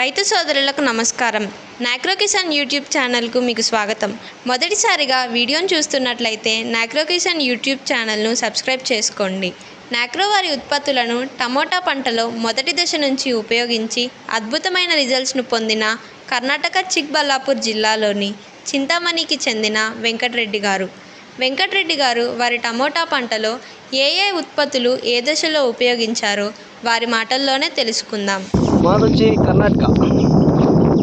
రైతు సోదరులకు నమస్కారం. నాక్రో కిసాన్ యూట్యూబ్ ఛానల్కు మీకు స్వాగతం. మొదటిసారిగా వీడియోను చూస్తున్నట్లయితే నాక్రో కిసాన్ యూట్యూబ్ ఛానల్ను సబ్స్క్రైబ్ చేసుకోండి. నాక్రో వారి ఉత్పత్తులను టమోటా పంటలో మొదటి దశ నుంచి ఉపయోగించి అద్భుతమైన రిజల్ట్స్ను పొందిన కర్ణాటక చిక్బల్లాపూర్ జిల్లాలోని చింతామణికి చెందిన వెంకటరెడ్డి గారు. వెంకటరెడ్డి గారు వారి టమోటా పంటలో ఏ ఏ ఉత్పత్తులు ఏ దశలో ఉపయోగించారో వారి మాటల్లోనే తెలుసుకుందాం. మాది వచ్చి కర్ణాటక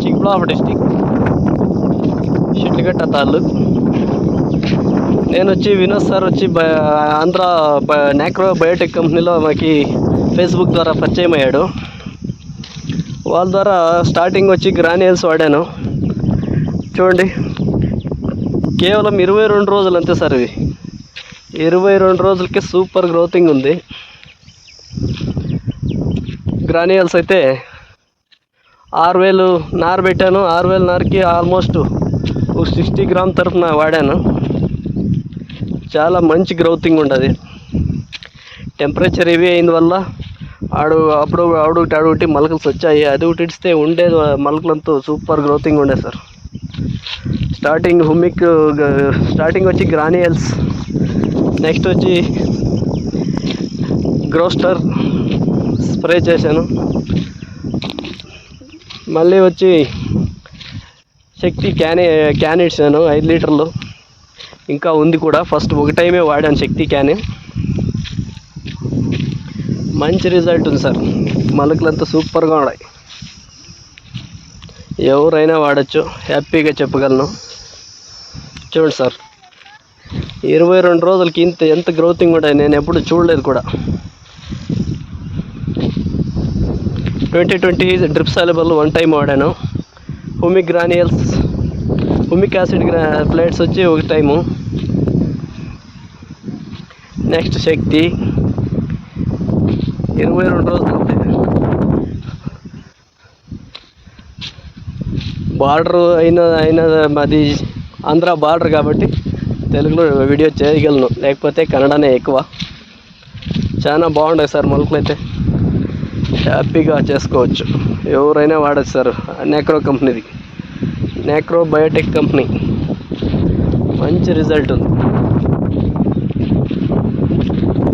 చిక్బಳ್ಳాపుర డిస్టిక్ షిడ్లఘట్ట తాలూక్. నేను వచ్చి వినోద్ సార్ వచ్చి బ ఆంధ్ర నాక్రో బయోటెక్ కంపెనీలో మాకి ఫేస్బుక్ ద్వారా పరిచయం అయ్యాడు. వాళ్ళ ద్వారా స్టార్టింగ్ వచ్చి గ్రానియల్స్ వాడాను. చూడండి. కేవలం ఇరవై రెండు రోజులు అంతే సార్ ఇవి ఇరవై రెండు రోజులకే సూపర్ గ్రోతింగ్ ఉంది. గ్రానియల్స్ అయితే ఆరు వేలు నార పెట్టాను ఆరు వేలు నారకి ఆల్మోస్ట్ ఒక సిక్స్టీ గ్రామ్ తరఫున వాడాను. చాలా మంచి గ్రౌతింగ్ ఉండదు. టెంపరేచర్ హెవీ అయిన వల్ల ఆడు అప్పుడు ఆడొకటి ఆడొకటి మొలకలు వచ్చాయి అది ఒకటి ఇడిస్తే ఉండేది మొలకలంతా సూపర్ గ్రోతింగ్ ఉండే సార్. స్టార్టింగ్ హుమిక్ స్టార్టింగ్ వచ్చి గ్రానియల్స్ నెక్స్ట్ వచ్చి గ్రోస్టర్ స్ప్రే చేశాను. మళ్ళీ వచ్చి శక్తి క్యాన్ క్యాన్ ఇచ్చాను ఐదు లీటర్లు. ఇంకా ఉంది కూడా. ఫస్ట్ ఒక టైమే వాడాను శక్తి క్యాన్. మంచి రిజల్ట్ ఉంది సార్. మొలకలంతా సూపర్గా ఉన్నాయి. ఎవరైనా వాడచ్చు. హ్యాపీగా చెప్పగలను. చూడండి సార్. ఇరవై రెండు రోజులకి ఇంత ఎంత గ్రోతింగ్ ఉంటాయి. నేను ఎప్పుడు చూడలేదు కూడా. Twenty twenty drip soluble one time వాడాను. హుమిక్ గ్రానియల్స్ హుమిక్ యాసిడ్ గ్రా ప్లేట్స్ వచ్చి ఒక టైము. నెక్స్ట్ శక్తి ఇరవై రెండు రోజులు బార్డర్ అయిన అయిన మాది ఆంధ్ర బార్డర్ కాబట్టి తెలుగులో వీడియో చేయగలను. లేకపోతే కన్నడనే ఎక్కువ. చాలా బాగుంటాయి సార్ మొలకలు అయితే. హ్యాపీగా చేసుకోవచ్చు. ఎవరైనా వాడచ్చు సార్ నెక్రో కంపెనీది. Nacro biotech company. మంచి రిజల్ట్ ఉంది.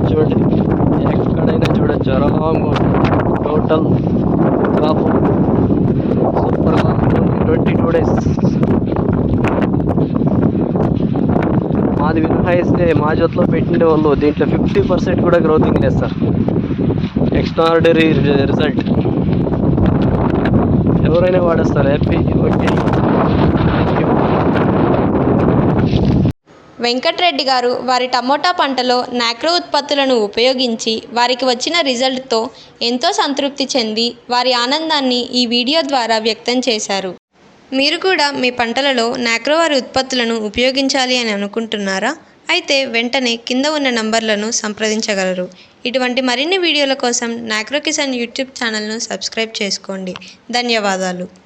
చూడండి. ఎక్కడైనా చూడొచ్చు. ఆరాంగా టోటల్ క్రాప్ సూపర్గా ట్వంటీ టూ డేస్ అది విన్ హైయెస్ట్ మా జోత్లో పెట్టిండే వాళ్ళు దీంట్లో ఫిఫ్టీ పర్సెంట్ కూడా గ్రోతింగ్ లేదు సార్. ఎక్స్ట్రాడరీ రిజల్ట్ ఎవరైనా వాడేస్తారు హ్యాపీ ఓకే వెంకట్రెడ్డి గారు వారి టమోటా పంటలో నాక్రో ఉత్పత్తులను ఉపయోగించి వారికి వచ్చిన రిజల్ట్తో ఎంతో సంతృప్తి చెంది వారి ఆనందాన్ని ఈ వీడియో ద్వారా వ్యక్తం చేశారు. మీరు కూడా మీ పంటలలో నాక్రోవారి ఉత్పత్తులను ఉపయోగించాలి అని అనుకుంటున్నారా? అయితే వెంటనే కింద ఉన్న నంబర్లను సంప్రదించగలరు. ఇటువంటి మరిన్ని వీడియోల కోసం నాక్రో కిసాన్ యూట్యూబ్ ఛానల్ను సబ్స్క్రైబ్ చేసుకోండి. ధన్యవాదాలు.